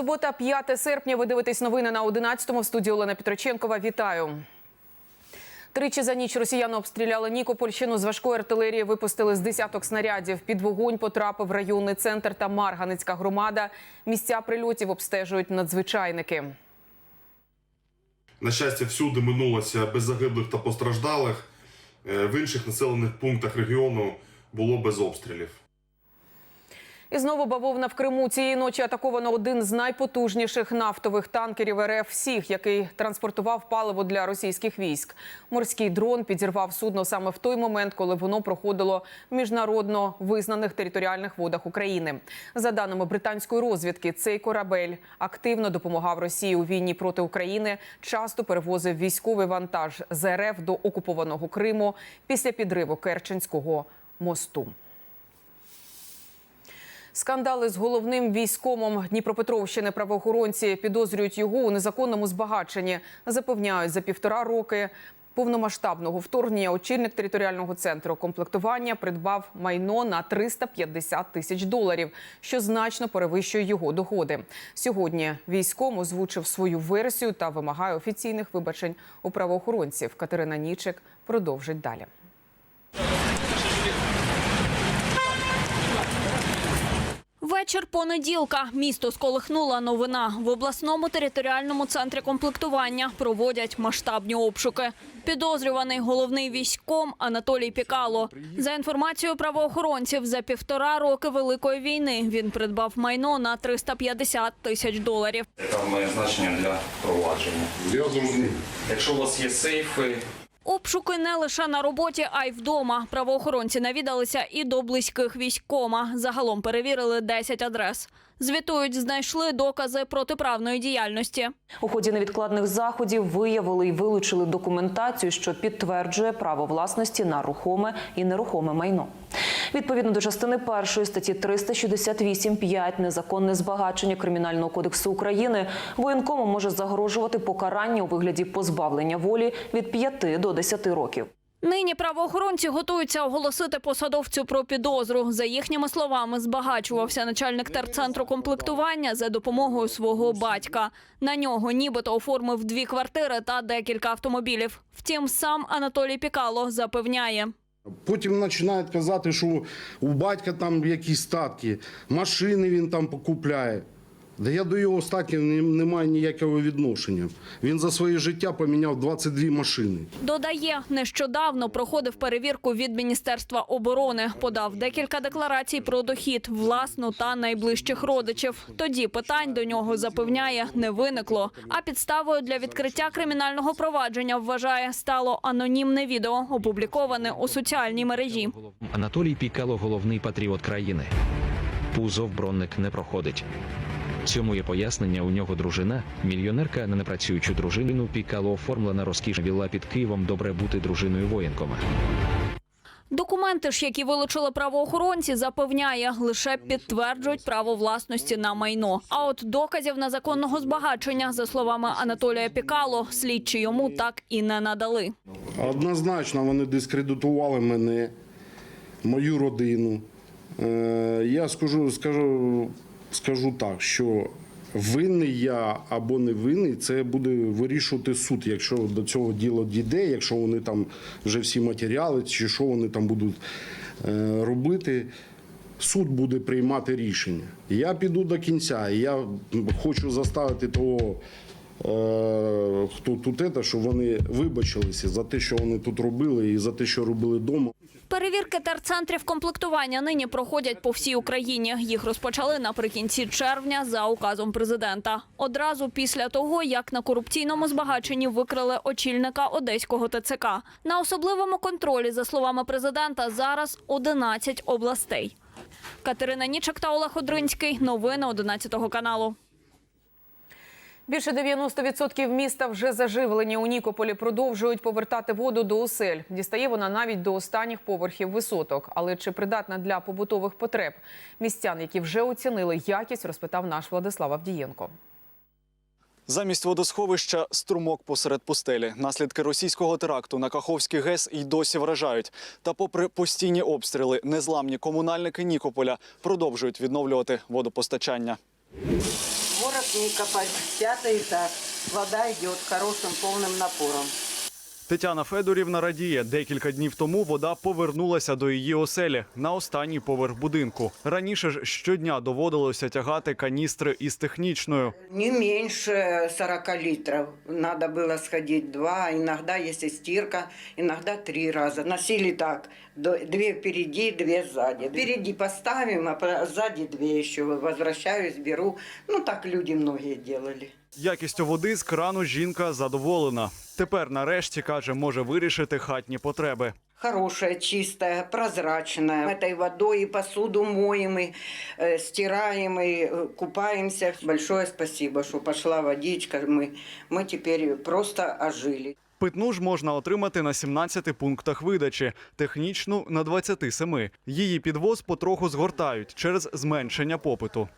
Субота, 5 серпня. Ви дивитесь новини на 11-му. В студії Олена Петроченкова. Вітаю. Тричі за ніч росіяни обстріляли Нікопольщину. З важкої артилерії випустили з десяток снарядів. Під вогонь потрапив районний центр та Марганицька громада. Місця прильотів обстежують надзвичайники. На щастя, всюди минулося без загиблих та постраждалих. Е, В інших населених пунктах регіону було без обстрілів. І знову бавовна в Криму. Цієї ночі атаковано один з найпотужніших нафтових танкерів РФ всіх, який транспортував паливо для російських військ. Морський дрон підірвав судно саме в той момент, коли воно проходило в міжнародно визнаних територіальних водах України. За даними британської розвідки, цей корабель активно допомагав Росії у війні проти України. Часто перевозив військовий вантаж з РФ до окупованого Криму після підриву Керченського мосту. Скандали з головним військомом Дніпропетровщини правоохоронці підозрюють його у незаконному збагаченні. Запевняють, за півтора роки повномасштабного вторгнення очільник територіального центру комплектування придбав майно на 350 тисяч доларів, що значно перевищує його доходи. Сьогодні військом озвучив свою версію та вимагає офіційних вибачень у правоохоронців. Катерина Нічик продовжить далі. Вечір понеділка. Місто сколихнула новина. В обласному територіальному центрі комплектування проводять масштабні обшуки. Підозрюваний головний військом Анатолій Пікало. За інформацією правоохоронців, за півтора роки великої війни він придбав майно на 350 тисяч доларів. яка має значення для провадження. Якщо у вас є сейфи, Обшуки не лише на роботі, а й вдома. Правоохоронці навідалися і до близьких військома. Загалом перевірили 10 адрес. Звітують, знайшли докази протиправної діяльності. У ході невідкладних заходів виявили і вилучили документацію, що підтверджує право власності на рухоме і нерухоме майно. Відповідно до частини першої статті 368.5 незаконне збагачення Кримінального кодексу України воєнкому може загрожувати покарання у вигляді позбавлення волі від 5 до 10 років. Нині правоохоронці готуються оголосити посадовцю про підозру. За їхніми словами, збагачувався начальник терцентру комплектування за допомогою свого батька. На нього нібито оформив дві квартири та декілька автомобілів. Втім, сам Анатолій Пікало запевняє. Потім починають казати, що у батька там якісь статки, машини він там покупляє. Да я до його статків не, не маю ніякого відношення. Він за своє життя поміняв 22 машини. Додає, нещодавно проходив перевірку від Міністерства оборони, подав декілька декларацій про дохід, власну та найближчих родичів. Тоді питань до нього запевняє не виникло. А підставою для відкриття кримінального провадження вважає стало анонімне відео, опубліковане у соціальній мережі. Анатолій Пікало головний патріот країни. Пузов бронник не проходить. Цьому є пояснення. У нього дружина, мільйонерка на непрацюючу дружину Пікало оформлена розкішна вілла під Києвом. Добре бути дружиною воєнкома. Документи ж, які вилучили правоохоронці, запевняє, лише підтверджують право власності на майно. А от доказів незаконного збагачення, за словами Анатолія Пікало, слідчі йому так і не надали. Однозначно вони дискредитували мене, мою родину. Е, я скажу, скажу, скажу так, що винний я або не винний, це буде вирішувати суд, якщо до цього діла дійде, якщо вони там вже всі матеріали, чи що вони там будуть е, робити. Суд буде приймати рішення. Я піду до кінця. і Я хочу заставити того, е, хто тут це, щоб вони вибачилися за те, що вони тут робили, і за те, що робили вдома. Перевірки терцентрів комплектування нині проходять по всій Україні. Їх розпочали наприкінці червня за указом президента. Одразу після того, як на корупційному збагаченні викрили очільника одеського ТЦК. На особливому контролі, за словами президента, зараз 11 областей. Катерина Нічик та Олег Одринський. Новини 11 каналу. Більше 90% міста вже заживлені. У Нікополі продовжують повертати воду до осель. Дістає вона навіть до останніх поверхів висоток. Але чи придатна для побутових потреб? Містян, які вже оцінили якість, розпитав наш Владислав Авдієнко. Замість водосховища струмок посеред пустелі. Наслідки російського теракту на Каховський ГЕС й досі вражають. Та, попри постійні обстріли, незламні комунальники Нікополя продовжують відновлювати водопостачання Ворог Никополь, пятый этаж. Вода идет хорошим полным напором. Тетяна Федорівна радіє. Декілька днів тому вода повернулася до її оселі на останній поверх будинку. Раніше ж щодня доводилося тягати каністри із технічною. Не меньше 40 литров. Надо было сходить два, иногда, если стирка, иногда три раза. Носили так, до- две впереди, две сзади. Впереди поставим, а сзади две еще. Возвращаюсь, беру. Ну, так люди многие делали. Якістю води з крану жінка задоволена. Тепер, нарешті, каже, може вирішити хатні потреби. Хорошая, чистая, прозрачная. Этой водой и посуду моем, и э, стираем, и э, купаемся. Большое спасибо, что пошла водичка. Мы, мы теперь просто ожили. Питну ж можна отримати на 17 пунктах видачі, технічну на 27. Її підвоз потроху згортають через зменшення попиту.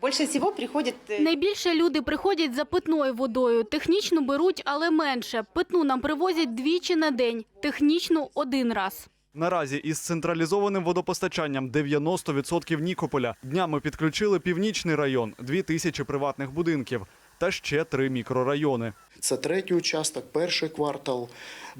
Больше всього приходит э, Найбільше люди приходять за питною водою. Технічну беруть, але менше. Питну нам привозять двічі на день, технічну – один раз. Наразі із централізованим водопостачанням 90% Нікополя днями підключили північний район, 2000 приватних будинків та ще три мікрорайони. Це третій участок, перший квартал,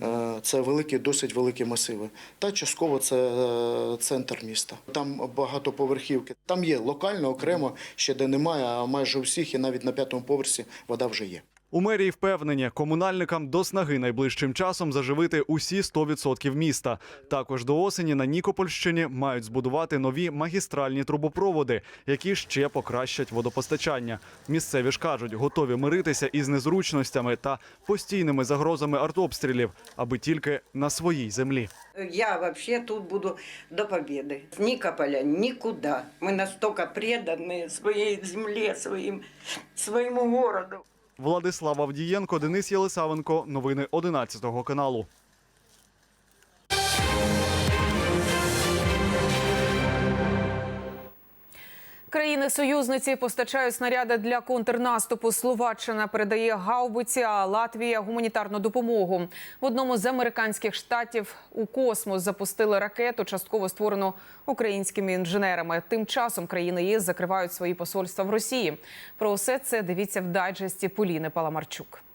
е, це великі, досить великі масиви. Та частково це е, центр міста. Там багатоповерхівки. Там є локально, окремо, ще де немає, а майже у всіх і навіть на п'ятому поверсі вода вже є. У мерії впевнені, комунальникам до снаги найближчим часом заживити усі 100% міста. Також до осені на Нікопольщині мають збудувати нові магістральні трубопроводи, які ще покращать водопостачання. Місцеві ж кажуть, готові миритися із незручностями та постійними загрозами артобстрілів, аби тільки на своїй землі. Я вообще тут буду до победы. С Никополя никуда. Мы настолько преданы своей земле, своим, своему городу. Владислав Авдієнко, Денис Єлисавенко. Новини 11 каналу. Країни-союзниці постачають снаряди для контрнаступу. Словаччина передає гаубиці, а Латвія гуманітарну допомогу. В одному з американських штатів у космос запустили ракету, частково створену українськими інженерами. Тим часом країни ЄС закривають свої посольства в Росії. Про усе це дивіться в дайджесті Поліни Паламарчук.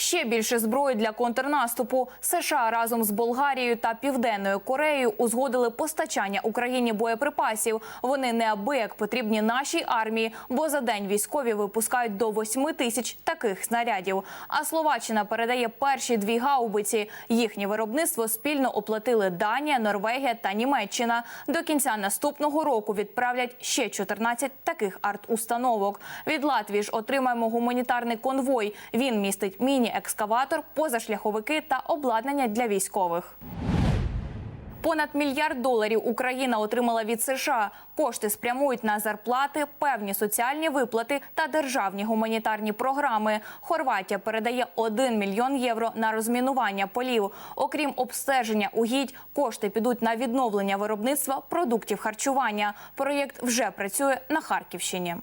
Ще більше зброї для контрнаступу. США разом з Болгарією та Південною Кореєю узгодили постачання Україні боєприпасів. Вони неабияк потрібні нашій армії, бо за день військові випускають до 8 тисяч таких снарядів. А Словаччина передає перші дві гаубиці. Їхнє виробництво спільно оплатили Данія, Норвегія та Німеччина. До кінця наступного року відправлять ще 14 таких арт-установок. Від Латвії ж отримаємо гуманітарний конвой. Він містить міні-екскаватор, позашляховики та обладнання для військових. Понад мільярд доларів Україна отримала від США. Кошти спрямують на зарплати, певні соціальні виплати та державні гуманітарні програми. Хорватія передає 1 мільйон євро на розмінування полів. Окрім обстеження угідь, кошти підуть на відновлення виробництва продуктів харчування. Проєкт вже працює на Харківщині.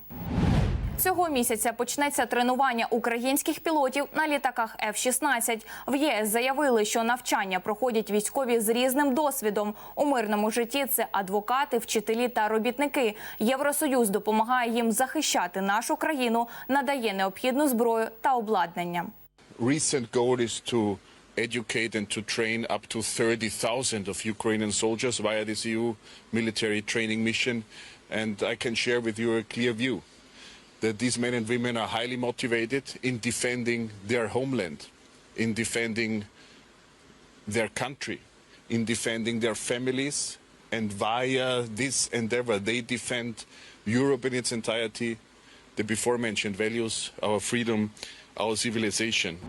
Цього місяця почнеться тренування українських пілотів на літаках F-16. В ЄС заявили, що навчання проходять військові з різним досвідом. У мирному житті це адвокати, вчителі та робітники. Євросоюз допомагає їм захищати нашу країну, надає необхідну зброю та обладнання. to educate and to train up to 30,000 of Ukrainian soldiers via this EU military training mission. And I can share with you a clear view that these men and women are highly motivated in defending their homeland, in defending their country, in defending their families. And via this endeavor, they defend Europe in its entirety, the before mentioned values, our freedom, our civilization.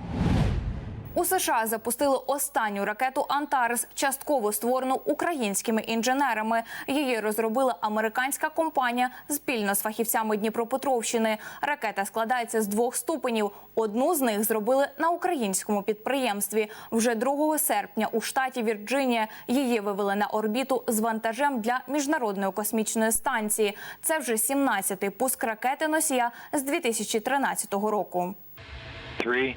У США запустили останню ракету Антарес, частково створену українськими інженерами. Її розробила американська компанія спільно з фахівцями Дніпропетровщини. Ракета складається з двох ступенів. Одну з них зробили на українському підприємстві. Вже 2 серпня у штаті Вірджинія її вивели на орбіту з вантажем для міжнародної космічної станції. Це вже 17-й пуск ракети носія з 2013 року. Three,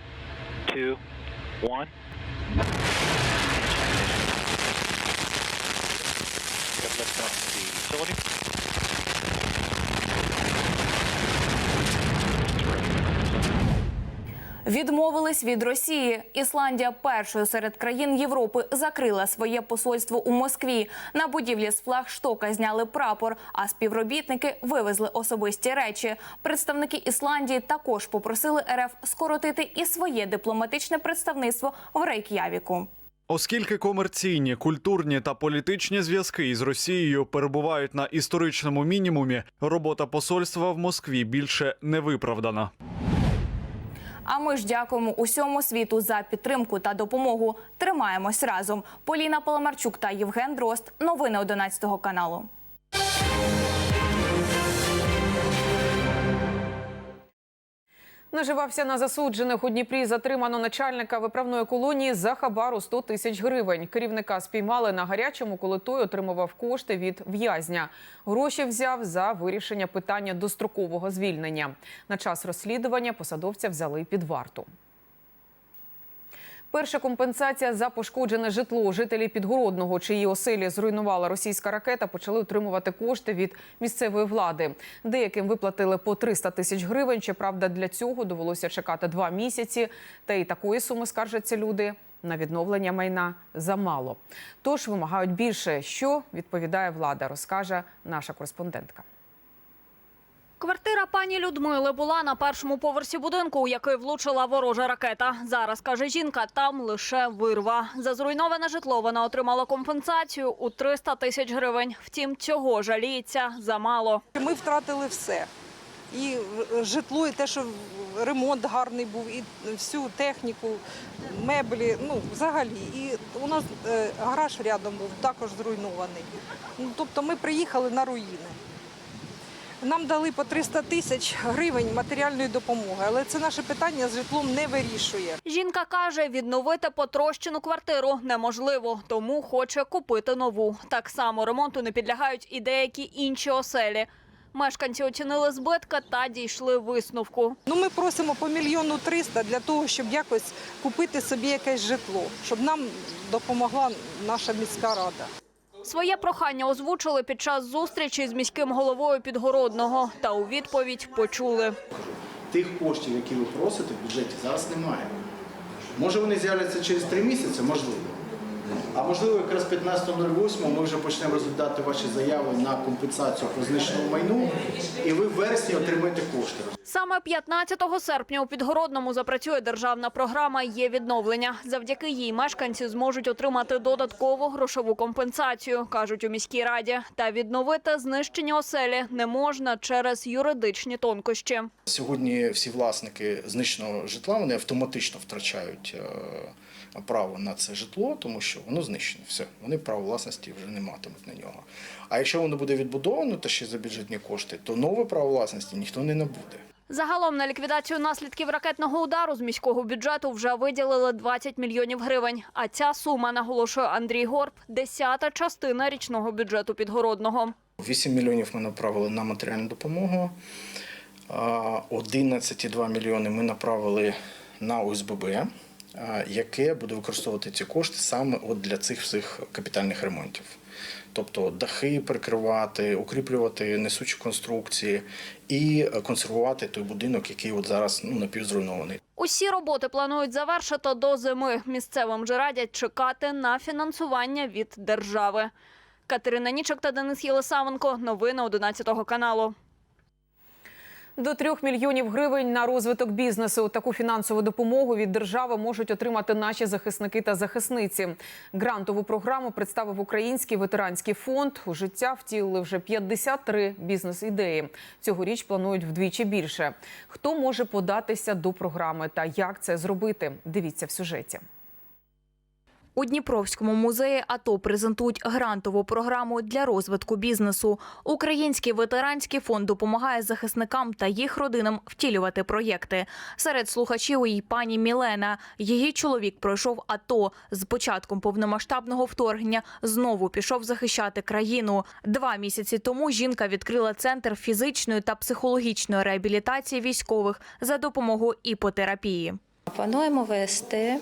two, one. Lift off the facility. Відмовились від Росії. Ісландія першою серед країн Європи закрила своє посольство у Москві. На будівлі з флагштока зняли прапор, а співробітники вивезли особисті речі. Представники Ісландії також попросили РФ скоротити і своє дипломатичне представництво в Рейк'явіку. Оскільки комерційні, культурні та політичні зв'язки із Росією перебувають на історичному мінімумі, робота посольства в Москві більше не виправдана. А ми ж дякуємо усьому світу за підтримку та допомогу. Тримаємось разом. Поліна Поломарчук та Євген Дрозд. Новини 11 каналу. Наживався на засуджених у Дніпрі. Затримано начальника виправної колонії за хабару 100 тисяч гривень. Керівника спіймали на гарячому, коли той отримував кошти від в'язня. Гроші взяв за вирішення питання дострокового звільнення. На час розслідування посадовця взяли під варту. Перша компенсація за пошкоджене житло. Жителі Підгородного, чиї оселі зруйнувала російська ракета, почали отримувати кошти від місцевої влади. Деяким виплатили по 300 тисяч гривень. Щоправда, для цього довелося чекати два місяці. Та й такої суми скаржаться люди. На відновлення майна замало. Тож вимагають більше. Що відповідає влада, розкаже наша кореспондентка. Квартира пані Людмили була на першому поверсі будинку, у який влучила ворожа ракета. Зараз каже жінка, там лише вирва. За зруйноване житло вона отримала компенсацію у 300 тисяч гривень. Втім, цього жаліється замало. Ми втратили все. І житло, і те, що ремонт гарний був, і всю техніку, меблі, ну взагалі. І у нас е, гараж рядом був також зруйнований. Ну, тобто ми приїхали на руїни. Нам дали по 300 тисяч гривень матеріальної допомоги, але це наше питання з житлом не вирішує. Жінка каже, відновити потрощену квартиру неможливо, тому хоче купити нову. Так само ремонту не підлягають і деякі інші оселі. Мешканці оцінили збитки та дійшли висновку. Ну, ми просимо по мільйону триста для того, щоб якось купити собі якесь житло, щоб нам допомогла наша міська рада. Своє прохання озвучили під час зустрічі з міським головою Підгородного. Та у відповідь почули. Тих коштів, які ви просите в бюджеті, зараз немає. Може вони з'являться через три місяці, можливо. А можливо, якраз 15.08 ми вже почнемо розглядати ваші заяви на компенсацію по знищеному майну, і ви в вересні отримаєте кошти. Саме 15 серпня у Підгородному запрацює державна програма «Є відновлення». Завдяки їй мешканці зможуть отримати додаткову грошову компенсацію, кажуть у міській раді. Та відновити знищені оселі не можна через юридичні тонкощі. Сьогодні всі власники знищеного житла вони автоматично втрачають е, право на це житло, тому що воно знищене. Все, вони право власності вже не матимуть на нього. А якщо воно буде відбудовано та ще за бюджетні кошти, то нове право власності ніхто не набуде. Загалом на ліквідацію наслідків ракетного удару з міського бюджету вже виділили 20 мільйонів гривень. А ця сума, наголошує Андрій Горб, десята частина річного бюджету Підгородного. 8 мільйонів ми направили на матеріальну допомогу. а 11,2 мільйони ми направили на ОСББ, яке буде використовувати ці кошти саме от для цих всіх капітальних ремонтів. Тобто дахи прикривати, укріплювати несучі конструкції і консервувати той будинок, який от зараз ну, напівзруйнований. Усі роботи планують завершити до зими. Місцевим же радять чекати на фінансування від держави. Катерина Нічок та Денис Єлисавенко. Новини 11 каналу. До трьох мільйонів гривень на розвиток бізнесу. Таку фінансову допомогу від держави можуть отримати наші захисники та захисниці. Грантову програму представив Український ветеранський фонд. У життя втілили вже 53 бізнес-ідеї. Цьогоріч планують вдвічі більше. Хто може податися до програми та як це зробити? Дивіться в сюжеті. У Дніпровському музеї АТО презентують грантову програму для розвитку бізнесу. Український ветеранський фонд допомагає захисникам та їх родинам втілювати проєкти. Серед слухачів і пані Мілена. Її чоловік пройшов АТО. З початком повномасштабного вторгнення знову пішов захищати країну. Два місяці тому жінка відкрила центр фізичної та психологічної реабілітації військових за допомогою іпотерапії. Плануємо вести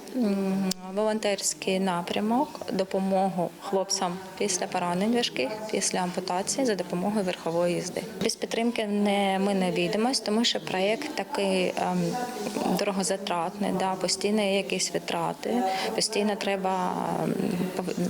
волонтерський напрямок, допомогу хлопцям після поранень важких, після ампутації за допомогою верхової їзди. Без підтримки не ми не обійдемось, тому що проєкт такий ем, дорогозатратний, да, постійно є якісь витрати, постійно треба ем,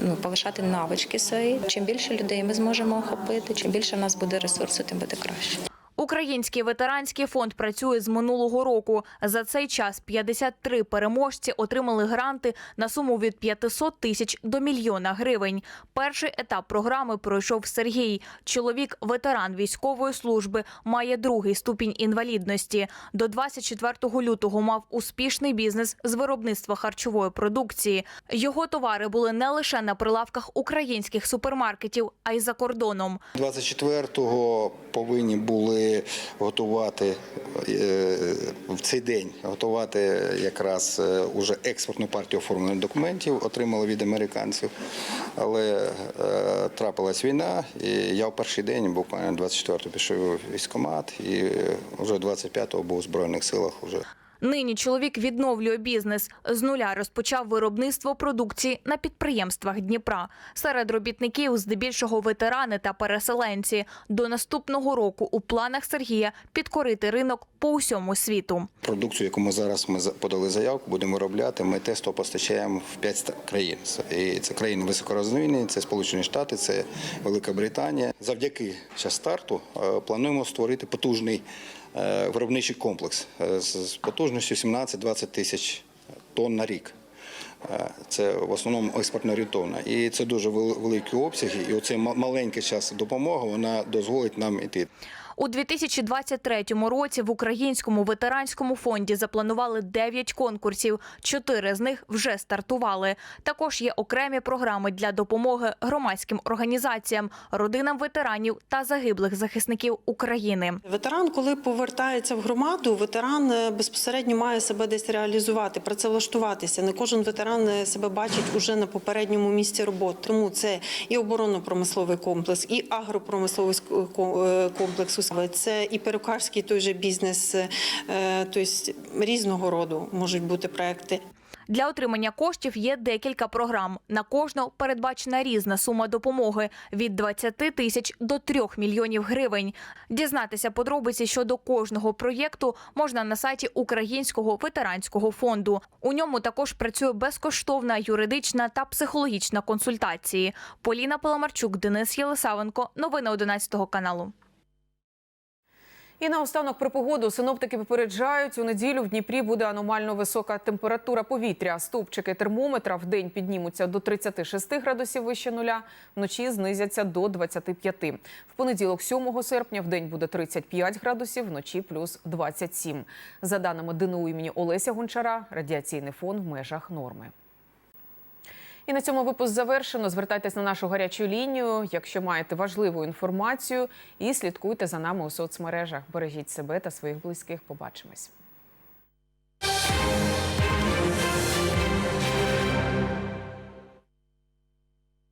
ну, повишати навички свої. Чим більше людей ми зможемо охопити, чим більше в нас буде ресурсу, тим буде краще. Український ветеранський фонд працює з минулого року. За цей час 53 переможці отримали гранти на суму від 500 тисяч до мільйона гривень. Перший етап програми пройшов Сергій. Чоловік, ветеран військової служби, має другий ступінь інвалідності. До 24 лютого мав успішний бізнес з виробництва харчової продукції. Його товари були не лише на прилавках українських супермаркетів, а й за кордоном. 24-го повинні були готувати е, в цей день готувати якраз е, уже експортну партію оформлених документів, отримали від американців. Але е, трапилась війна, і я в перший день, буквально 24-го, пішов в військкомат, і вже 25-го був у Збройних силах. Уже. Нині чоловік відновлює бізнес. З нуля розпочав виробництво продукції на підприємствах Дніпра. Серед робітників здебільшого ветерани та переселенці. До наступного року у планах Сергія підкорити ринок по усьому світу. Продукцію, яку ми зараз ми подали заявку, будемо виробляти. Ми тесто постачаємо в 5 країн. І це країни високорозвинені, це Сполучені Штати, це Велика Британія. Завдяки старту е, плануємо створити потужний виробничий комплекс е, з з потужністю 17-20 тисяч тонн на рік. Е, Це в основному експортно орієнтовна. І це дуже великі обсяги. І оцей маленький час допомоги вона дозволить нам іти. У 2023 році в Українському ветеранському фонді запланували 9 конкурсів. Чотири з них вже стартували. Також є окремі програми для допомоги громадським організаціям, родинам ветеранів та загиблих захисників України. Ветеран, коли повертається в громаду, ветеран е, безпосередньо має себе десь реалізувати, працевлаштуватися. Не кожен ветеран е, себе бачить уже на попередньому місці роботи. Тому це і оборонно-промисловий комплекс, і агропромисловий ск- е, це і перукарський той же бізнес, тобто різного роду можуть бути проекти. Для отримання коштів є декілька програм. На кожну передбачена різна сума допомоги від 20 тисяч до 3 мільйонів гривень. Дізнатися подробиці щодо кожного проєкту можна на сайті Українського ветеранського фонду. У ньому також працює безкоштовна юридична та психологічна консультації. Поліна Паламарчук, Денис Єлисавенко. Новини 11 каналу. І наостанок про погоду синоптики попереджають, у неділю в Дніпрі буде аномально висока температура повітря. Стовпчики термометра в день піднімуться до 36 градусів вище нуля, вночі знизяться до 25. В понеділок, 7 серпня, в день буде 35 градусів, вночі плюс 27. За даними ДНУ імені Олеся Гончара, радіаційний фон в межах норми. І на цьому випуск завершено. Звертайтесь на нашу гарячу лінію, якщо маєте важливу інформацію, і слідкуйте за нами у соцмережах. Бережіть себе та своїх близьких. Побачимось.